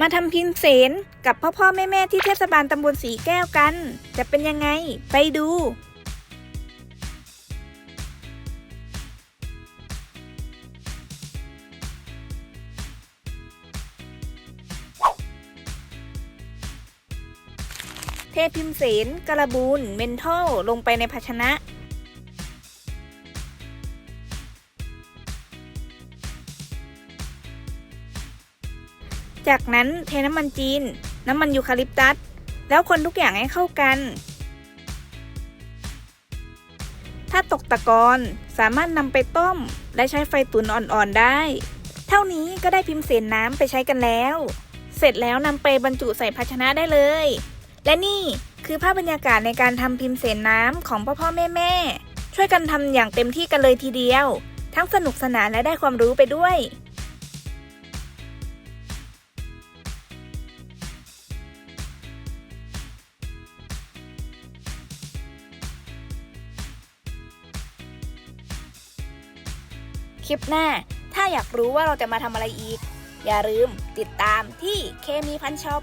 มาทำพิมพ์เสนกับพ่อพ่อแม่แม่ที่เทศบาลตำบลสีแก้วกัน จะเป็นยังไง ไปดูเทพิมพ์เสนกระบูนเมนทัลลงไปในภาชนะ จากนั้นเทน้ำมันจีน น้ำมันยูคาลิปตัส แล้วคนทุกอย่างให้เข้ากัน ถ้าตกตะกอนสามารถนำไปต้ม และใช้ไฟตุ๋นอ่อนๆได้ เท่านี้ก็ได้พิมพ์เสนน้ำไปใช้กันแล้ว เสร็จแล้วนำไปบรรจุใส่ภาชนะได้เลย และนี่คือภาพบรรยากาศในการทำพิมพ์เสนน้ำของพ่อพ่อแม่แม่ช่วยกันทำอย่างเต็มที่กันเลยทีเดียว ทั้งสนุกสนานและได้ความรู้ไปด้วย คลิปหน้า ถ้าอยากรู้ว่าเราจะมาทำอะไรอีก อย่าลืมติดตามที่เคมีพันช็อป